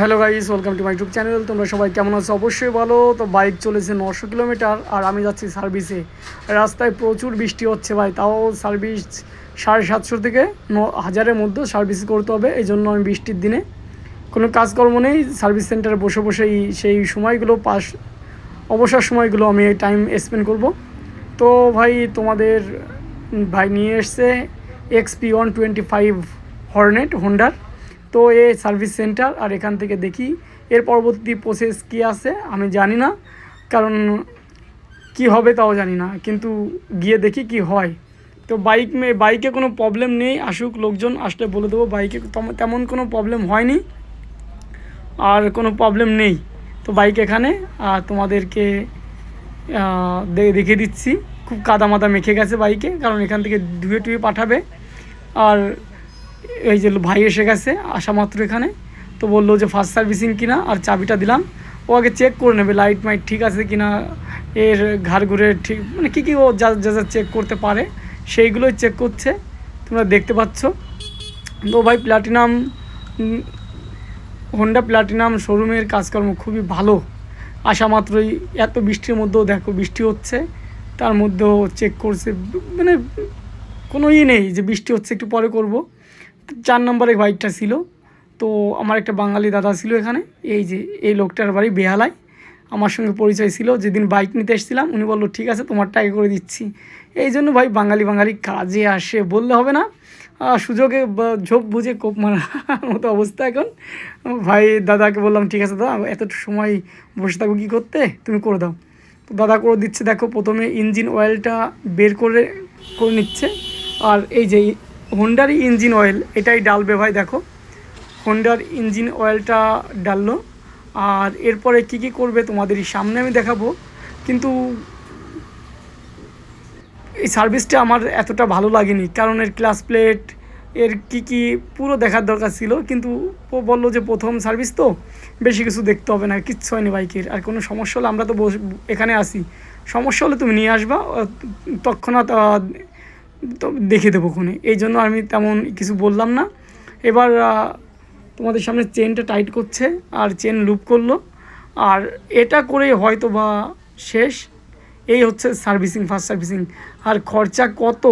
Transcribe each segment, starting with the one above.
Hello guys welcome to my YouTube channel তোমরা সবাই কেমন আছো? অবশ্যই ভালো। তো বাইক চলেছে নশো কিলোমিটার, আর আমি যাচ্ছি সার্ভিসে রাস্তায় প্রচুর বৃষ্টি হচ্ছে ভাই, তাও সার্ভিস সাড়ে সাতশো থেকে ন হাজারের মধ্যে সার্ভিস করতে হবে এই জন্য আমি বৃষ্টির দিনে কোনো কাজকর্ম নেই সার্ভিস সেন্টারে বসে বসেই সেই সময়গুলো পাস, অবসর সময়গুলো আমি টাইম স্পেন্ড করব। তো ভাই, তোমাদের, ভাই নিয়ে এসছে XP one twenty five Hornet হোন্ডার তো এ সার্ভিস সেন্টার, আর এখান থেকে দেখি এর পরবর্তী প্রসেস কী আছে, আমি জানি না, কারণ কি হবে তাও জানি না, কিন্তু গিয়ে দেখি কি হয়। তো বাইক বাইকে কোনো প্রবলেম নেই, আসুক, লোকজন আসলে বলে দেবো বাইকে তেম- তেমন কোনো প্রবলেম হয়নি, আর কোনো প্রবলেম নেই। তো বাইক এখানে, আর তোমাদেরকে দেখে দিচ্ছি। খুব কাদা মাদা মেখে গেছে বাইকে কারণ এখান থেকে ধুয়ে টুয়ে পাঠাবে। আর এই যে ভাই এসে গেছে, আসা মাত্র এখানে। তো বলল যে ফার্স্ট সার্ভিসিং কিনা, আর চাবিটা দিলাম। ও আগে চেক করে নেবে লাইট মাইট ঠিক আছে কিনা, এর ঘাড় ঘুরে ঠিক মানে কী কী ও যা যা যা চেক করতে পারে, সেইগুলোই চেক করছে। তোমরা দেখতে পাচ্ছ। তো ভাই প্লাটিনাম হোন্ডা প্লাটিনাম শোরুমের কাজকর্ম খুবই ভালো। আসা মাত্রই এত বৃষ্টির মধ্যেও দেখো বৃষ্টি হচ্ছে। তার মধ্যেও চেক করছে মানে কোনো ই নেই যে বৃষ্টি হচ্ছে, একটু পরে করব। চার নম্বরে বাইকটা ছিল। তো আমার একটা বাঙালি দাদা ছিল এখানে। এই যে, এই লোকটার বাড়ি বেহালায়। আমার সঙ্গে পরিচয় ছিল। যেদিন বাইক নিতে এসেছিলাম, উনি বলল, ঠিক আছে তোমারটা আগে করে দিচ্ছি। এই জন্য ভাই বাঙালি বাঙালি কাজে আসে, বললে হবে না। সুযোগে ঝোপ বুঝে কোপ মারার মতো অবস্থা এখন। ভাই দাদাকে বললাম, ঠিক আছে, দাদা, এত সময় বসে থাকব কী করতে? তুমি করে দাও। তো দাদা করে দিচ্ছে, দেখো, প্রথমে ইঞ্জিন অয়েলটা বের করে করে নিচ্ছে। আর এই যে হোন্ডারই ইঞ্জিন অয়েল এটাই ডালবে ভাই, দেখো। হোন্ডার ইঞ্জিন অয়েলটা ডাললো। আর এরপরে কি কি করবে তোমাদেরই সামনে আমি দেখাবো। কিন্তু এই সার্ভিসটা আমার এতটা ভালো লাগেনি। কারণ এর ক্লাস প্লেট এর কি কি পুরো দেখার দরকার ছিল। কিন্তু ও বলল যে প্রথম সার্ভিস তো, বেশি কিছু দেখতে হবে না, কিচ্ছু হয়নি বাইকের আর কোনো সমস্যা হলে আমরা তো এখানে আসি। সমস্যা হলে তুমি নিয়ে আসবা তৎক্ষণাৎ তো দেখে দেবো ওখানে। এই জন্য আমি তেমন কিছু বললাম না। এবার তোমাদের সামনে চেনটা টাইট করছে আর চেন লুপ করল। আর এটা করেই হয়তো বা শেষ। এই হচ্ছে সার্ভিসিং ফার্স্ট সার্ভিসিং আর খরচা কত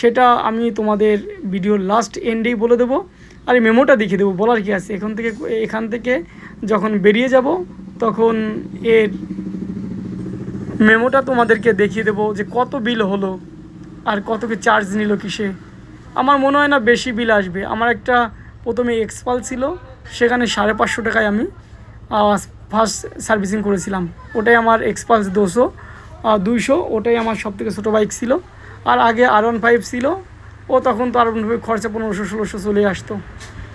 সেটা আমি তোমাদের ভিডিওর লাস্ট এন্ডেই বলে দেবো। আর এই মেমোটা দেখিয়ে দেবো, বলার কি আছে? এখান থেকে এখান থেকে যখন বেরিয়ে যাব, তখন এর মেমোটা তোমাদেরকে দেখিয়ে দেবো যে কত বিল হলো। আর কত কি চার্জ নিল কিসে? আমার মনে হয় না বেশি বিল আসবে। আমার একটা প্রথমে এক্সপাল ছিল, সেখানে সাড়ে পাঁচশো টাকায় আমি ফার্স্ট সার্ভিসিং করেছিলাম। ওটাই আমার এক্সপালস দুশো দুইশো, ওটাই আমার সব থেকে ছোটো বাইক ছিল। আর আগে আর ওয়ান ফাইভ ছিল, ও তখন তো আর ওয়ান ফাইভ খরচা পনেরোশো, ষোলোশো চলে আসতো।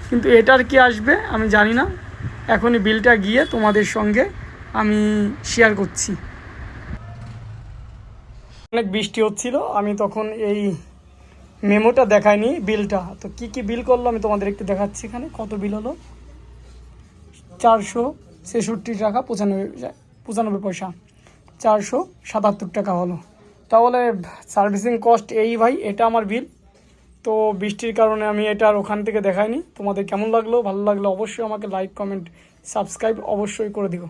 কিন্তু এটার কি আসবে আমি জানি না। এখনই বিলটা গিয়ে তোমাদের সঙ্গে আমি শেয়ার করছি। অনেক বৃষ্টি হচ্ছিল, আমি তখন এই মেমোটা দেখাইনি বিলটা। তো কি কি বিল করল আমি তোমাদের একটু দেখাচ্ছি এখানে, কত বিল হলো? চারশো ছেষট্টি টাকা পঁচানব্বই পঁচানব্বই পয়সা। চারশো সাতাত্তর টাকা হলো। তাহলে সার্ভিসিং কস্ট এই ভাই, এটা আমার বিল। তো বৃষ্টির কারণে আমি এটা আর ওখান থেকে দেখাইনি। তোমাদের কেমন লাগল, ভালো লাগল অবশ্যই আমাকে লাইক, কমেন্ট, সাবস্ক্রাইব অবশ্যই করে দিও।